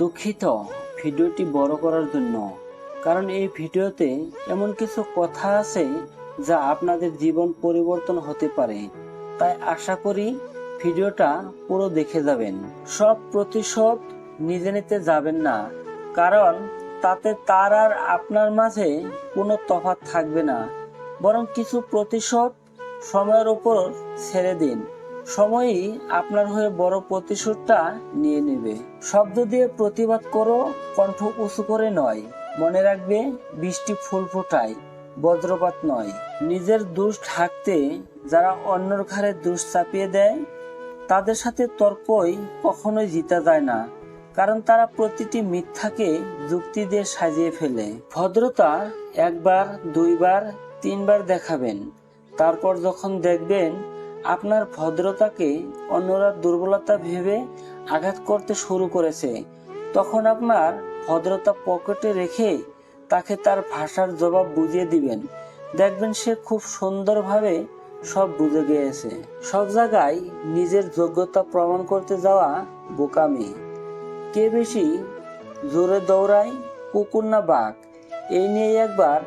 দুঃখিত ভিডিওটি বড় করার জন্য, কারণ এই ভিডিওতে এমন কিছু কথা আছে যা আপনাদের জীবন পরিবর্তন হতে পারে। তাই আশা করি ভিডিওটা পুরো দেখে যাবেন। সব প্রতিশোধ নিজে নিতে যাবেন না, কারণ তাতে তার আর আপনার মাঝে কোনো তফাৎ থাকবে না। বরং কিছু প্রতিশোধ সময়ের উপর ছেড়ে দিন। সময়ই আপনার হয়ে বড় প্রতিশোধটা নিয়ে নেবে। শব্দ দিয়ে প্রতিবাদ করো, কণ্ঠ উঁচু করে নয়। মনে রাখবে, বৃষ্টি ফুল ফোটায়, বজ্রপাত নয়। নিজের দোষ ঢাকতে যারা অন্যর ঘাড়ে দোষ চাপিয়ে দেয়, তাদের সাথে তর্কই কখনোই জিতা যায় না। কারণ তারা প্রতিটি মিথ্যাকে যুক্তি দিয়ে সাজিয়ে ফেলে। ভদ্রতা একবার, দুইবার, তিনবার দেখাবেন। তারপর যখন দেখবেন আপনার ভদ্রতাকে অন্যরা দুর্বলতা ভেবে আঘাত করতে শুরু করেছে। তখন আপনার ভদ্রতা পকেটে রেখে তাকে তার ভাষার জবাব বুঝিয়ে দিবেন। দেখবেন সে খুব সুন্দরভাবে সব বুঝে গিয়েছে। সব জায়গায় নিজের যোগ্যতা প্রমাণ করতে যাওয়া বোকামি। কে বেশি জোরে দৌড়ায়, কুকুর না বাঘ? এই নিয়ে একবার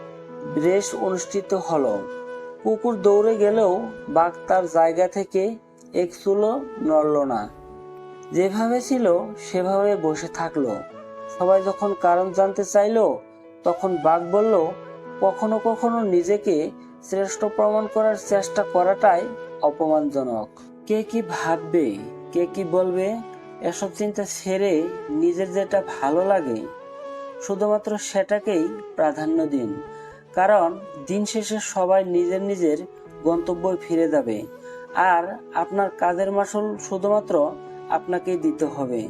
রেস অনুষ্ঠিত হলো। কুকুর দৌড়ে গেলেও বাঘ তার জায়গা থেকে এক চুলো নড়ল না। যেভাবে ছিল, সেভাবে বসে থাকল। সবাই যখন কারণ জানতে চাইলো, তখন বাঘ বলল, কখনো কখনো নিজেকে শ্রেষ্ঠ প্রমাণ করার চেষ্টা করাটাই অপমানজনক। কে কি ভাববে, কে কি বলবে, এসব চিন্তা ছেড়ে নিজের যেটা ভালো লাগে, শুধুমাত্র সেটাকেই প্রাধান্য দিন। কারণ দিন শেষে সবাই নিজের নিজের গন্তব্য ফিরে যাবে। আর আপনার কাজের মাসুল শুধুমাত্র আপনাকেই দিতে হবে।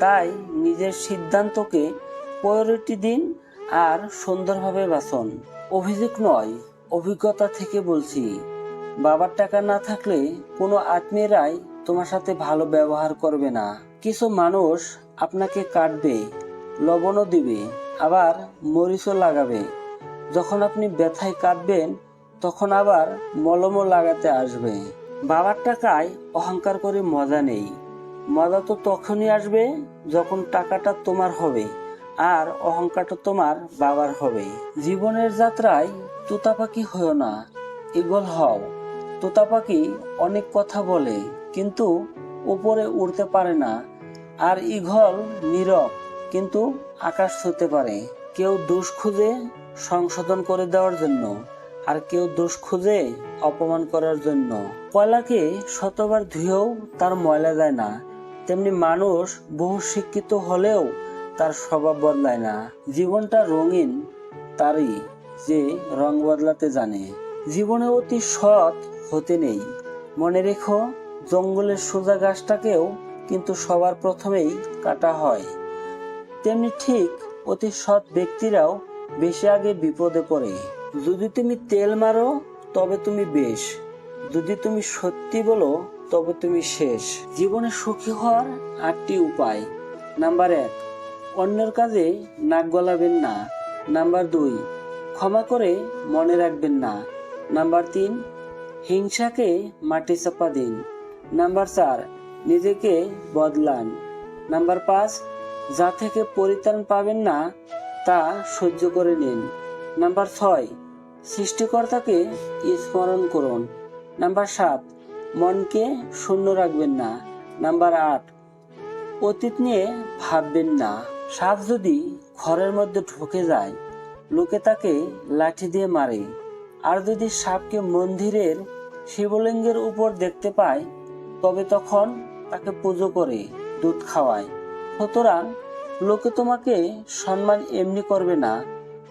তাই নিজের সিদ্ধান্তকে প্রায়োরিটি দিন আর সুন্দরভাবে বাঁচুন। অভিযোগ নয়, অভিজ্ঞতা থেকে বলছি। বাবার টাকা না থাকলে কোনো আত্মীয়রাই তোমার সাথে ভালো ব্যবহার করবে না। কিছু মানুষ আপনাকে কাটবে, লবণও দিবে, আবার মরিচও লাগাবে। যখন আপনি ব্যথায় কাঁদবেন, তখন আবার মলমও লাগাতে আসবে। বাবার টাকায় অহংকার করে মজা নেই। মজা তো তখনই আসবে যখন টাকাটা তোমার হবে, আর অহংকারটা তোমার বাবার হবে। জীবনের যাত্রায় তোতা পাখি হও না ইগল হও। তোতা পাখি অনেক কথা বলে, কিন্তু উপরে উড়তে পারে না। আর ইগল নীরব, কিন্তু আকাশ ছুঁতে পারে। কেউ দোষ খুঁজে সংশোধন করে দেওয়ার জন্য, আর কেউ দোষ খুঁজে অপমান করার জন্য। কয়লাকে শতবার ধুয়েও তার ময়লা যায় না, তেমনি মানুষ বহু শিক্ষিত হলেও তার স্বভাব বদলায় না। জীবনটা রঙিন তারই, যে রং বদলাতে জানে। জীবনে অতি সৎ হতে নেই। মনে রেখো, জঙ্গলের সোজা গাছটাকেও কিন্তু সবার প্রথমেই কাটা হয়। তেমনি ঠিক অতি সৎ ব্যক্তিরাও বেশি আগে বিপদে পড়ে। যদি তুমি তেল মারো, তবে তুমি বেশ। যদি তুমি সত্যি বলো, তবে তুমি শেষ। জীবনে সুখী হওয়ার আটটি উপায়। নাম্বার এক, অন্যের কাজে নাক গলাবেন না। নাম্বার দুই, ক্ষমা করে মনে রাখবেন না। নাম্বার তিন, হিংসাকে মাটি চাপা দিন। নাম্বার চার, নিজেকে বদলান। নাম্বার পাঁচ, যা থেকে পরিত্রাণ পাবেন না তা সহ্য করে নিন। নাম্বার ছয়, সৃষ্টিকর্তাকে স্মরণ করুন। নাম্বার সাত, মনকে শূন্য রাখবেন না। নাম্বার আট, অতীত নিয়ে ভাববেন না। সাপ যদি ঘরের মধ্যে ঢুকে যায়, লোকে তাকে লাঠি দিয়ে মারে। আর যদি সাপকে মন্দিরের শিবলিঙ্গের উপর দেখতে পায়, তবে তখন তাকে পুজো করে, দুধ খাওয়ায়। সুতরাং লোকে তোমাকে সম্মান এমনি করবে না,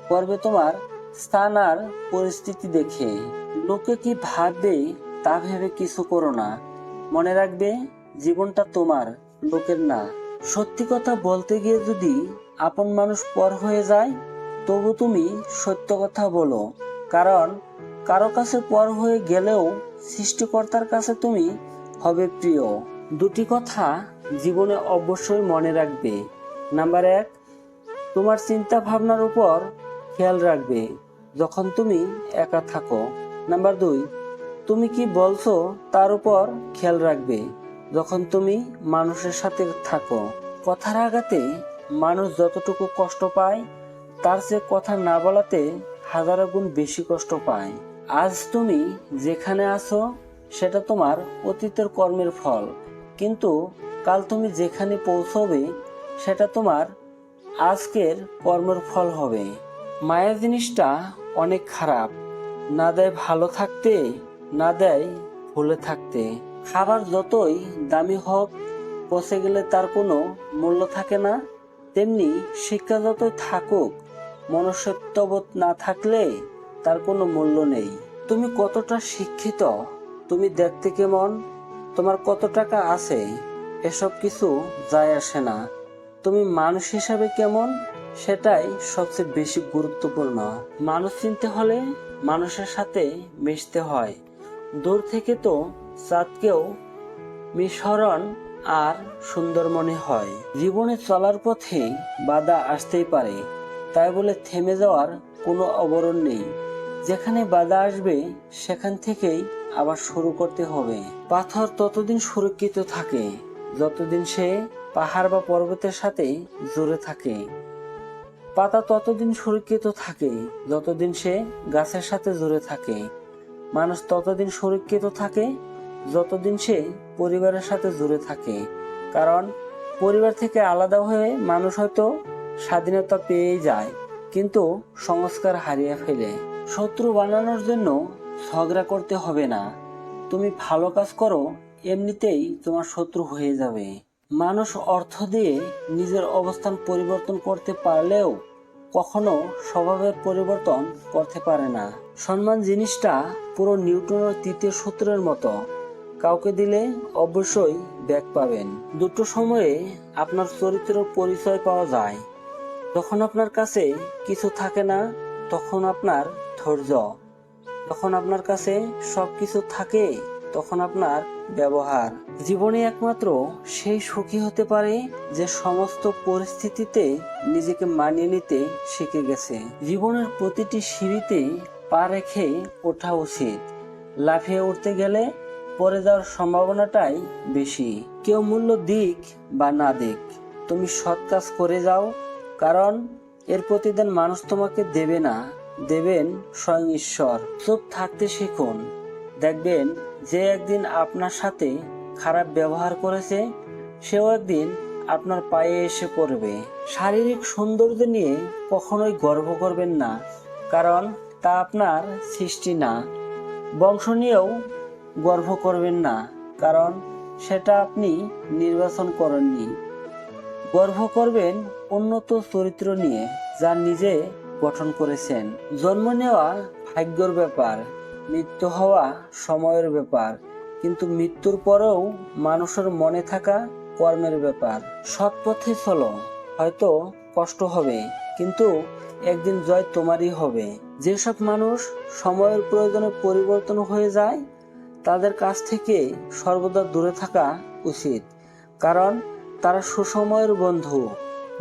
করবে তোমার স্থান আর পরিস্থিতি দেখে। লোকে কি ভাববে তা ভেবে কিছু করো না। মনে রাখবে, জীবনটা তোমার, লোকের না। সত্যি কথা বলতে গিয়ে যদি আপন মানুষ পর হয়ে যায়, তবু তুমি সত্য কথা বলো। কারণ কারও কাছে পর হয়ে গেলেও সৃষ্টিকর্তার কাছে তুমি হবে প্রিয়। দুটি কথা জীবনে অবশ্যই মনে রাখবে। নাম্বার এক, তোমার চিন্তা ভাবনার উপর খেয়াল রাখবে যখন তুমি একা থাকো। নাম্বার দুই, তুমি কি বলছো তার উপর খেয়াল রাখবে যখন তুমি মানুষের সাথে থাকো? কথার আঘাতে মানুষ যতটুকু কষ্ট পায়, তার চেয়ে কথা না বলাতে হাজারো গুণ বেশি কষ্ট পায়। আজ তুমি যেখানে আছো, সেটা তোমার অতীতের কর্মের ফল। কিন্তু কাল তুমি যেখানে পৌঁছবে সেটা তোমার আজকের কর্মের ফল হবে। মায়া জিনিসটা অনেক খারাপ। না দেয় ভালো থাকতে, না দেয় ভুলে থাকতে। খাবার যতই দামি হোক, পচে গেলে তার কোনো মূল্য থাকে না। তেমনি শিক্ষা যতই থাকুক, মনুষ্যত্ববোধ না থাকলে তার কোনো মূল্য নেই। তুমি কতটা শিক্ষিত, তুমি দেখতে কেমন, তোমার কত টাকা আছে, এসব কিছু যায় আসে না। তুমি মানুষ হিসাবে কেমন? সেটাই সবচেয়ে বেশি গুরুত্বপূর্ণ। মানুষ চিনতে হলে মানুষের সাথে মিশতে হয়। দূর থেকে তো চাঁদকেও মিশরণ আর সুন্দর মনে হয়। জীবনে চলার পথে বাধা আসতেই পারে। তাই বলে থেমে যাওয়ার কোনো অবরণ নেই। যেখানে বাধা আসবে, সেখান থেকেই আবার শুরু করতে হবে। পাথর ততদিন সুরক্ষিত থাকে। যতদিন সে পাহাড় বা পর্বতের সাথে জুড়ে থাকে। পাতা ততদিন সুরক্ষিত থাকে যতদিন সে গাছের সাথে জুড়ে থাকে। মানুষ ততদিন সুরক্ষিত থাকে যতদিন সে পরিবারের সাথে জুড়ে থাকে। কারণ পরিবার থেকে আলাদা হয়ে মানুষ হয়তো স্বাধীনতা পেয়েই যায়, কিন্তু সংস্কার হারিয়ে ফেলে। শত্রু বানানোর জন্য ঝগড়া করতে হবে না। তুমি ভালো কাজ করো, এমনিতেই তোমার শত্রু হয়ে যাবে। মানুষ অর্থ দিয়ে নিজের অবস্থান পরিবর্তন করতে পারলেও কখনো স্বভাবের পরিবর্তন করতে পারে না। সম্মান জিনিসটা পুরো নিউটনের তৃতীয় সূত্রের মতো। কাউকে দিলে অবশ্যই ব্যাক পাবেন। দুটো সময়ে আপনার চরিত্র পরিচয় পাওয়া যায়। যখন আপনার কাছে কিছু থাকে না, তখন আপনার ধৈর্য। যখন আপনার কাছে সব কিছু থাকে, তখন আপনার ব্যবহার। জীবনে একমাত্র সেই সুখী হতে পারে যে সমস্ত পরিস্থিতিতে নিজেকে মানিয়ে নিতে শিখে গেছে। জীবনের প্রতিটি সিঁড়িতে পা রেখে ওঠা উচিত। লাফিয়ে উঠতে গেলে পরে যাওয়ার সম্ভাবনাটাই বেশি। কেউ মূল্য দিক বা না দিক। তুমি সৎ কাজ করে যাও, কারণ এর প্রতিদান মানুষ তোমাকে দেবে না। দেবেন স্বয়ং ঈশ্বর। চুপ থাকতে শিখুন। দেখবেন যে একদিন আপনার সাথে খারাপ ব্যবহার করেছে, সেও একদিন আপনার পায়ে এসে পড়বে। শারীরিক সৌন্দর্য নিয়ে কখনোই গর্ব করবেন না, কারণ তা আপনার সৃষ্টি না। বংশ নিয়েও গর্ব করবেন না, কারণ সেটা আপনি নির্বাচন করেননি। গর্ব করবেন উন্নত চরিত্র নিয়ে, যা নিজে গঠন করেছেন। জন্ম নেওয়া ভাগ্যর ব্যাপার। মৃত্যু হওয়া সময়ের ব্যাপার, কিন্তু মৃত্যুর পরেও মানুষের মনে থাকা কর্মের ব্যাপার। সৎ পথে চলো, হয়তো কষ্ট হবে, কিন্তু একদিন জয় তোমারই হবে। যেসব মানুষ সময়ের প্রয়োজনে পরিবর্তন হয়ে যায়, তাদের কাছ থেকে সর্বদা দূরে থাকা উচিত, কারণ তারা সুসময়ের বন্ধু,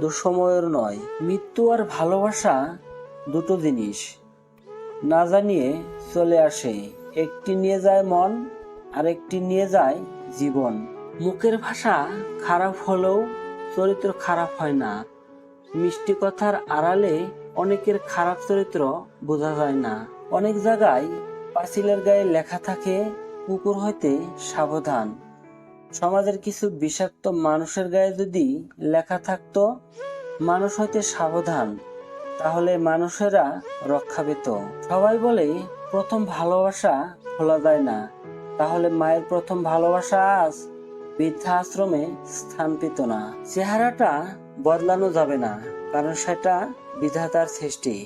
দুঃসময়ের নয়। মৃত্যু আর ভালোবাসা দুটো জিনিস। না জানিয়ে চলে আসে। একটি নিয়ে যায় মন আর একটি নিয়ে যায় জীবন। মুখের ভাষা খারাপ হলেও চরিত্র খারাপ হয় না। মিষ্টি কথার আড়ালে অনেকের খারাপ চরিত্র বোঝা যায় না। অনেক জায়গায় পাঁচিলের গায়ে লেখা থাকে, কুকুর হইতে সাবধান। সমাজের কিছু বিষাক্ত মানুষের গায়ে যদি লেখা থাকতো, মানুষ হইতে সাবধান। তাহলে মানুষেরা রক্ষা পেত সবাই বলে, প্রথম ভালোবাসা খোলা যায় না। তাহলে মায়ের প্রথম ভালোবাসা আজ বৃদ্ধা আশ্রমে স্থান পেত না। চেহারাটা বদলানো যাবে না, কারণ সেটা বিধাতার সৃষ্টি।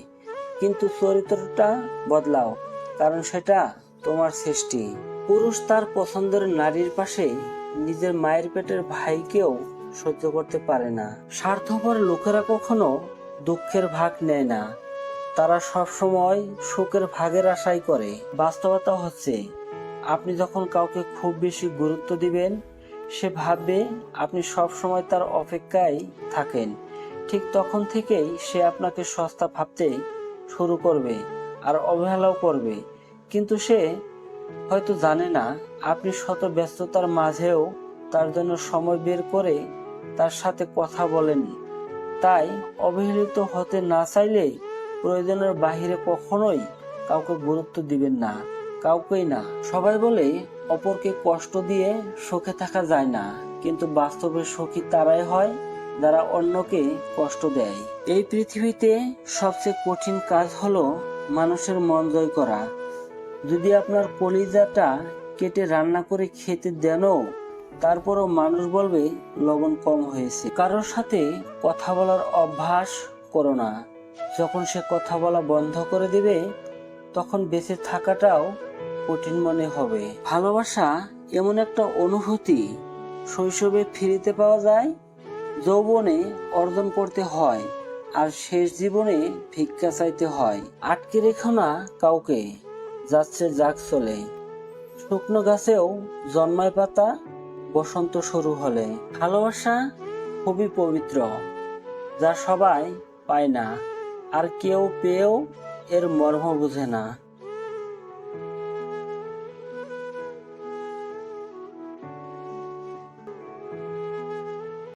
কিন্তু চরিত্রটা বদলাও, কারণ সেটা তোমার সৃষ্টি। পুরুষ তার পছন্দের নারীর পাশে নিজের মায়ের পেটের ভাইকেও সহ্য করতে পারে না। স্বার্থপর লোকেরা কখনো দুঃখের ভাগ নেয় না। তারা সব সময় সুখের ভাগের আশাই করে। বাস্তবতা হচ্ছে, আপনি যখন কাউকে খুব বেশি গুরুত্ব দিবেন, সে ভাববে আপনি সব সময় তার অপেক্ষায় থাকেন। ঠিক তখন থেকেই সে আপনাকে সস্তা ভাবতে শুরু করবে আর অবহেলাও করবে। কিন্তু সে হয়তো জানে না, আপনি শত ব্যস্ততার মাঝেও তার জন্য সময় বের করে তার সাথে কথা বলেন। তাই অবহেলিত হতে না চাইলে প্রয়োজনের বাহিরে কখনোই কাউকে গুরুত্ব দিবেন না, কাউকেই না। সবাই বলে, অপরকে কষ্ট দিয়ে সুখে থাকা যায় না, কিন্তু বাস্তবে সুখী তারাই হয় যারা অন্যকে কষ্ট দেয়। এই পৃথিবীতে সবচেয়ে কঠিন কাজ হলো মানুষের মন জয় করা। যদি আপনার কলিজাটা কেটে রান্না করে খেতে দেনও তারপরও মানুষ বলবে, লবণ কম হয়েছে। কারোর সাথে কথা বলার অভ্যাস করো না। যখন সে কথা বলা বন্ধ করে দিবে, তখন বেঁচে থাকাটাও কঠিন মনে হবে। ভালোবাসা এমন একটা অনুভূতি শৈশবে ফিরিতে পাওয়া যায়, যৌবনে অর্জন করতে হয় আর শেষ জীবনে ভিক্ষা চাইতে হয়। আটকে রেখো না কাউকে, যাচ্ছে যাক চলে। শুকনো গাছেও জন্মায় পাতা বসন্ত শুরু হলে ভালোবাসা খুবই পবিত্র, যা সবাই পায় না। আর কেউ পেয়েও এর মর্ম বুঝে না।